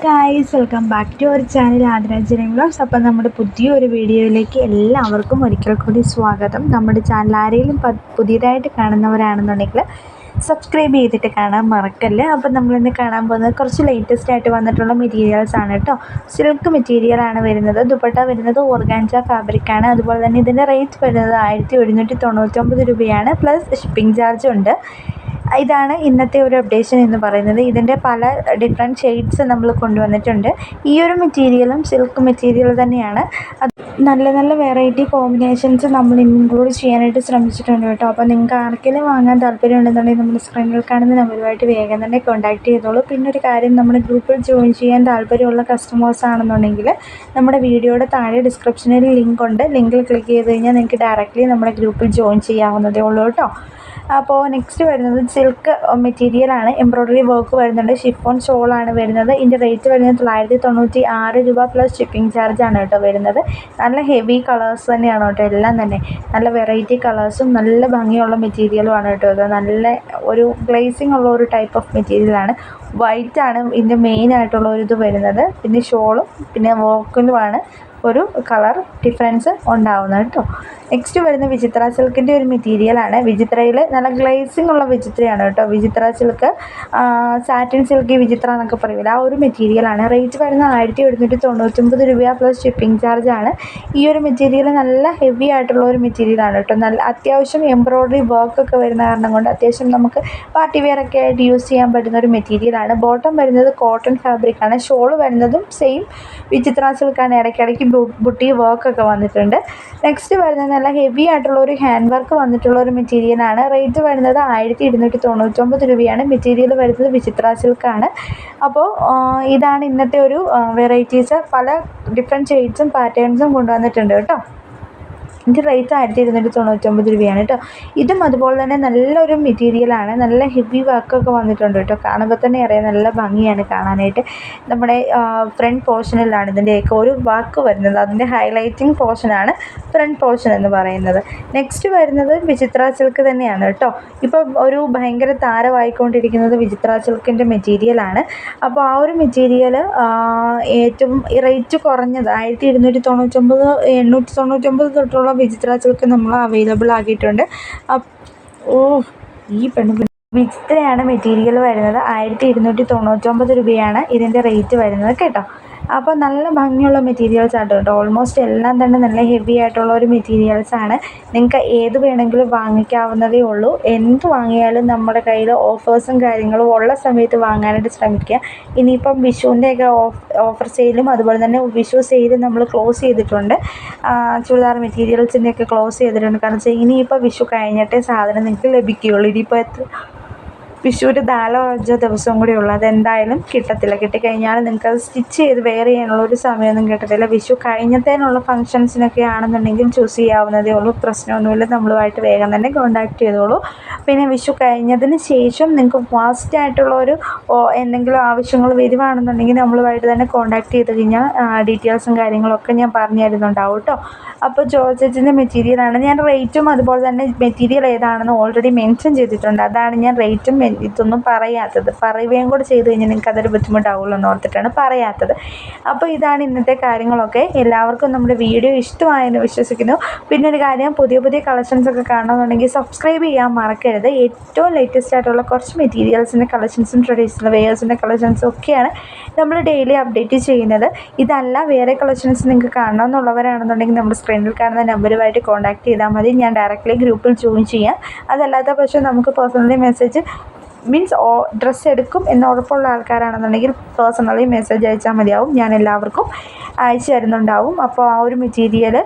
Guys welcome back to our channel ആദരാജനം vlogs അപ്പം നമ്മുടെ പുതിയൊരു വീഡിയോയിലേക്ക് എല്ലാവർക്കും ഒരിക്കൽ കൂടി സ്വാഗതം. നമ്മുടെ ചാനൽ ആരെങ്കിലും പുതിയതായിട്ട് കാണുന്നവരാണെന്നുണ്ടെങ്കിൽ സബ്സ്ക്രൈബ് ചെയ്തിട്ട് കാണാൻ മറക്കല്ലേ. അപ്പം നമ്മളിന്ന് കാണാൻ പോകുന്നത് കുറച്ച് ലേറ്റസ്റ്റ് ആയിട്ട് വന്നിട്ടുള്ള മെറ്റീരിയൽസ് ആണ് കേട്ടോ സിൽക്ക് മെറ്റീരിയൽ ആണ് വരുന്നത്. ദുപ്പട്ട വരുന്നത് ഓർഗാൻസ ഫാബ്രിക് ആണ്. അതുപോലെ തന്നെ ഇതിന്റെ റേറ്റ് വരുന്നത് ആയിരത്തി ഒരുന്നൂറ്റി തൊണ്ണൂറ്റൊമ്പത് രൂപയാണ്. പ്ലസ് ഷിപ്പിംഗ് ചാർജ് ഉണ്ട്. ഇതാണ് ഇന്നത്തെ ഒരു അപ്ഡേഷൻ എന്ന് പറയുന്നത്. ഇതിന്റെ പല ഡിഫറെന്റ് ഷെയ്ഡ്സ് നമ്മൾ കൊണ്ടുവന്നിട്ടുണ്ട്. ഈ ഒരു മെറ്റീരിയലും സിൽക്ക് മെറ്റീരിയൽ തന്നെയാണ്. നല്ല നല്ല വെറൈറ്റി കോമ്പിനേഷൻസ് നമ്മൾ ഇൻക്ലൂഡ് ചെയ്യാനായിട്ട് ശ്രമിച്ചിട്ടുണ്ട് കേട്ടോ. അപ്പോൾ നിങ്ങൾക്ക് ആർക്കെങ്കിലും വാങ്ങാൻ താല്പര്യം ഉണ്ടെന്നുണ്ടെങ്കിൽ നമ്മൾ സ്ക്രീനിൽ കാണുന്ന നമ്പറുമായിട്ട് വേഗം തന്നെ കോൺടാക്ട് ചെയ്തോളൂ. പിന്നെ ഒരു കാര്യം നമ്മുടെ ഗ്രൂപ്പിൽ ജോയിൻ ചെയ്യാൻ താല്പര്യമുള്ള കസ്റ്റമേഴ്സ് ആണെന്നുണ്ടെങ്കിൽ നമ്മുടെ വീഡിയോയുടെ താഴെ ഡിസ്ക്രിപ്ഷനിൽ ലിങ്ക് ഉണ്ട്. ലിങ്കിൽ ക്ലിക്ക് ചെയ്ത് കഴിഞ്ഞാൽ നിങ്ങൾക്ക് ഡയറക്റ്റ്ലി നമ്മുടെ ഗ്രൂപ്പിൽ ജോയിൻ ചെയ്യാവുന്നതേ ഉള്ളൂ കേട്ടോ. അപ്പോൾ നെക്സ്റ്റ് വരുന്നത് സിൽക്ക് മെറ്റീരിയലാണ് എംബ്രോയ്ഡറി വർക്ക് വരുന്നുണ്ട്. ഷിഫോൺ ഷോളാണ് വരുന്നത്. ഇതിന്റെ റേറ്റ് വരുന്നത് തൊള്ളായിരത്തി തൊണ്ണൂറ്റി ആറ് രൂപ പ്ലസ് ഷിപ്പിംഗ് ചാർജ് ആണ് കേട്ടോ വരുന്നത്. നല്ല ഹെവി കളേഴ്സ് തന്നെയാണ് കേട്ടോ എല്ലാം തന്നെ. നല്ല വെറൈറ്റി കളേഴ്സും നല്ല ഭംഗിയുള്ള മെറ്റീരിയലും ആണ് കേട്ടോ ഇത്. നല്ല ഒരു ഗ്ലേസിംഗ് ഉള്ള ഒരു ടൈപ്പ് ഓഫ് മെറ്റീരിയലാണ് വൈറ്റ് ആണ് ഇതിന്റെ മെയിൻ ആയിട്ടുള്ള ഒരു ഇത് വരുന്നത്. പിന്നെ ഷോളും പിന്നെ വോക്കലുമാണ് ഒരു കളർ ഡിഫറൻസ് ഉണ്ടാവുന്നത് കേട്ടോ നെക്സ്റ്റ് വരുന്ന വിചിത്ര സിൽക്കിന്റെ ഒരു മെറ്റീരിയലാണ് വിചിത്രയിൽ നല്ല ഗ്ലേസിംഗ് ഉള്ള വിചിത്രയാണ് കേട്ടോ വിചിത്ര സിൽക്ക് സാറ്റിൻ സിൽക്ക് വിചിത്ര എന്നൊക്കെ പറയില്ല ആ ഒരു മെറ്റീരിയലാണ് റേറ്റ് വരുന്നത് ആയിരത്തി എഴുന്നൂറ്റി തൊണ്ണൂറ്റൊമ്പത് രൂപ പ്ലസ് ഷിപ്പിംഗ് ചാർജ് ആണ്. ഈ ഒരു മെറ്റീരിയൽ നല്ല ഹെവി ആയിട്ടുള്ള ഒരു മെറ്റീരിയലാണ് കേട്ടോ. നല്ല അത്യാവശ്യം എംബ്രോയ്ഡറി വർക്കൊക്കെ വരുന്ന കാരണം കൊണ്ട് അത്യാവശ്യം നമുക്ക് പാർട്ടി വെയർ ഒക്കെ ആയിട്ട് യൂസ് ചെയ്യാൻ പറ്റുന്ന ഒരു മെറ്റീരിയലാണ് ബോട്ടം വരുന്നത് കോട്ടൺ ഫാബ്രിക് ആണ്. ഷോൾ വരുന്നതും സെയിം വിചിത്ര സിൽക്കാണ് ഇടയ്ക്കിടയ്ക്ക് ബുട്ടി വർക്കൊക്കെ വന്നിട്ടുണ്ട്. നെക്സ്റ്റ് വരുന്നത് നല്ല ഹെവി ആയിട്ടുള്ള ഒരു ഹാൻഡ് വർക്ക് വന്നിട്ടുള്ള ഒരു മെറ്റീരിയലാണ് റേറ്റ് വരുന്നത് ആയിരത്തി ഇരുന്നൂറ്റി തൊണ്ണൂറ്റൊമ്പത് രൂപയാണ്. മെറ്റീരിയൽ വരുന്നത് വിചിത്ര സിൽക്കാണ് അപ്പോൾ ഇതാണ് ഇന്നത്തെ ഒരു വെറൈറ്റീസ് പല ഡിഫറെന്റ് ഷെയ്ഡ്സും പാറ്റേൺസും കൊണ്ടുവന്നിട്ടുണ്ട് കേട്ടോ. ഇതിന്റെ റേറ്റ് ആയിരത്തി ഇരുന്നൂറ്റി തൊണ്ണൂറ്റൊമ്പത് രൂപയാണ് കേട്ടോ. ഇതും അതുപോലെ തന്നെ നല്ലൊരു മെറ്റീരിയലാണ് നല്ല ഹെവി വർക്കൊക്കെ വന്നിട്ടുണ്ട് കേട്ടോ. കാണുമ്പോൾ തന്നെ അറിയാം നല്ല ഭംഗിയാണ് കാണാനായിട്ട്. നമ്മുടെ ഫ്രണ്ട് പോർഷനിലാണ് ഇതിന്റെയൊക്കെ ഒരു വർക്ക് വരുന്നത്. അതിന്റെ ഹൈലൈറ്റിംഗ് പോർഷനാണ് ഫ്രണ്ട് പോർഷൻ എന്ന് പറയുന്നത്. നെക്സ്റ്റ് വരുന്നത് വിചിത്ര സിൽക്ക് തന്നെയാണ് കേട്ടോ. ഇപ്പം ഒരു ഭയങ്കര താരമായിക്കൊണ്ടിരിക്കുന്നത് വിചിത്ര സിൽക്കിന്റെ മെറ്റീരിയലാണ് അപ്പോൾ ആ ഒരു മെറ്റീരിയൽ ഏറ്റവും റേറ്റ് കുറഞ്ഞത് ആയിരത്തി ഇരുന്നൂറ്റി തൊണ്ണൂറ്റൊമ്പത് എണ്ണൂറ്റി തൊണ്ണൂറ്റൊമ്പത് തൊട്ടുള്ള വിചിത്ര സിൽക്ക് നമ്മൾ അവൈലബിൾ ആക്കിയിട്ടുണ്ട്. ഓ ഈ പെണ്ണ് വിചിത്രയാണ് മെറ്റീരിയൽ വരുന്നത്. ആയിരത്തി ഇരുന്നൂറ്റി തൊണ്ണൂറ്റൊമ്പത് രൂപയാണ് ഇതിന്റെ റേറ്റ് വരുന്നത് കേട്ടോ. അപ്പോൾ നല്ല ഭംഗിയുള്ള മെറ്റീരിയൽസ് ആണ് കേട്ടോ. ഓൾമോസ്റ്റ് എല്ലാം തന്നെ നല്ല ഹെവി ആയിട്ടുള്ള ഒരു മെറ്റീരിയൽസ് ആണ്. നിങ്ങൾക്ക് ഏത് വേണമെങ്കിലും വാങ്ങിക്കാവുന്നതേ ഉള്ളൂ. എന്ത് വാങ്ങിയാലും നമ്മുടെ കയ്യിൽ ഓഫേഴ്സും കാര്യങ്ങളും ഉള്ള സമയത്ത് വാങ്ങാനായിട്ട് ശ്രമിക്കുക. ഇനിയിപ്പം വിഷുവിന്റെയൊക്കെ ഓഫ് ഓഫർ സെയിലും അതുപോലെ തന്നെ വിഷു സെയിലും നമ്മൾ ക്ലോസ് ചെയ്തിട്ടുണ്ട്. ചുരിദാർ മെറ്റീരിയൽസിന്റെയൊക്കെ ക്ലോസ് ചെയ്തിട്ടുണ്ട്. കാരണം വെച്ചാൽ ഇനിയിപ്പോൾ വിഷു കഴിഞ്ഞിട്ടേ സാധനം നിങ്ങൾക്ക് ലഭിക്കുകയുള്ളൂ. ഇനിയിപ്പോൾ എത്ര വിഷുവിന്റെ നാലോ അഞ്ചോ ദിവസം കൂടി ഉള്ളൂ. അതെന്തായാലും കിട്ടത്തില്ല. കിട്ടിക്കഴിഞ്ഞാൽ നിങ്ങൾക്ക് അത് സ്റ്റിച്ച് ചെയ്ത് വെയർ ചെയ്യാനുള്ള ഒരു സമയമൊന്നും കിട്ടത്തില്ല. വിഷു കഴിഞ്ഞത്തേനുള്ള ഫംഗ്ഷൻസിനൊക്കെ ആണെന്നുണ്ടെങ്കിൽ ചൂസ് ചെയ്യാവുന്നതേ ഉള്ളൂ. പ്രശ്നമൊന്നുമില്ല. നമ്മളുമായിട്ട് വേഗം തന്നെ കോൺടാക്ട് ചെയ്തോളൂ. പിന്നെ വിഷു കഴിഞ്ഞതിന് ശേഷം നിങ്ങൾക്ക് ഫാസ്റ്റ് ആയിട്ടുള്ള ഒരു എന്തെങ്കിലും ആവശ്യങ്ങൾ വരുവാണെന്നുണ്ടെങ്കിൽ നമ്മളുമായിട്ട് തന്നെ കോൺടാക്ട് ചെയ്ത് കഴിഞ്ഞാൽ ഡീറ്റെയിൽസും കാര്യങ്ങളൊക്കെ ഞാൻ പറഞ്ഞു തരുന്നുണ്ടാവും കേട്ടോ. അപ്പോൾ ജോർജറ്റിന്റെ മെറ്റീരിയലാണ്. ഞാൻ റേറ്റും അതുപോലെ തന്നെ മെറ്റീരിയൽ ഏതാണെന്ന് ഓൾറെഡി മെൻഷൻ ചെയ്തിട്ടുണ്ട്. അതാണ് ഞാൻ റേറ്റും ഇതൊന്നും പറയാത്തത്. പറയുകയും കൂടെ ചെയ്തു കഴിഞ്ഞാൽ നിങ്ങൾക്ക് അതൊരു ബുദ്ധിമുട്ടാവുമല്ലോ എന്ന് ഓർത്തിട്ടാണ് പറയാത്തത്. അപ്പോൾ ഇതാണ് ഇന്നത്തെ കാര്യങ്ങളൊക്കെ. എല്ലാവർക്കും നമ്മുടെ വീഡിയോ ഇഷ്ടമായെന്ന് വിശ്വസിക്കുന്നു. പിന്നെ ഒരു കാര്യം പുതിയ പുതിയ കളക്ഷൻസ് ഒക്കെ കാണണമെന്നുണ്ടെങ്കിൽ സബ്സ്ക്രൈബ് ചെയ്യാൻ മറക്കരുത്. ഏറ്റവും ലേറ്റസ്റ്റ് ആയിട്ടുള്ള കുറച്ച് മെറ്റീരിയൽസിന്റെ കളക്ഷൻസും ട്രഡീഷണൽ വെയേഴ്സിന്റെ കളക്ഷൻസും ഒക്കെയാണ് നമ്മൾ ഡെയിലി അപ്ഡേറ്റ് ചെയ്യുന്നത്. ഇതല്ല വേറെ കളക്ഷൻസ് നിങ്ങൾക്ക് കാണണമെന്നുള്ളവരാണെന്നുണ്ടെങ്കിൽ നമ്മുടെ സ്ക്രീനിൽ കാണുന്ന നമ്പറുമായിട്ട് കോൺടാക്ട് ചെയ്താൽ മതി. ഞാൻ ഡയറക്റ്റ്ലി ഗ്രൂപ്പിൽ ജോയിൻ ചെയ്യാം. അതല്ലാത്ത പക്ഷേ നമുക്ക് പേഴ്സണലി മെസ്സേജ് മീൻസ് ഡ്രസ്സ് എടുക്കും എന്ന് ഉറപ്പുള്ള ആൾക്കാരാണെന്നുണ്ടെങ്കിൽ പേഴ്സണലി മെസ്സേജ് അയച്ചാൽ മതിയാവും. ഞാൻ എല്ലാവർക്കും അയച്ചു തരുന്നുണ്ടാവും. അപ്പോൾ ആ ഒരു മെറ്റീരിയൽ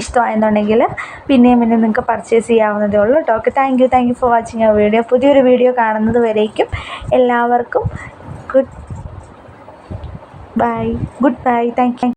ഇഷ്ടമായെന്നുണ്ടെങ്കിൽ പിന്നെയും പിന്നെ നിങ്ങൾക്ക് പർച്ചേസ് ചെയ്യാവുന്നതേ ഉള്ളൂ കേട്ടോ. Okay thank you thank you for watching ആ വീഡിയോ പുതിയൊരു വീഡിയോ കാണുന്നത് വരേക്കും. എല്ലാവർക്കും goodbye goodbye thank U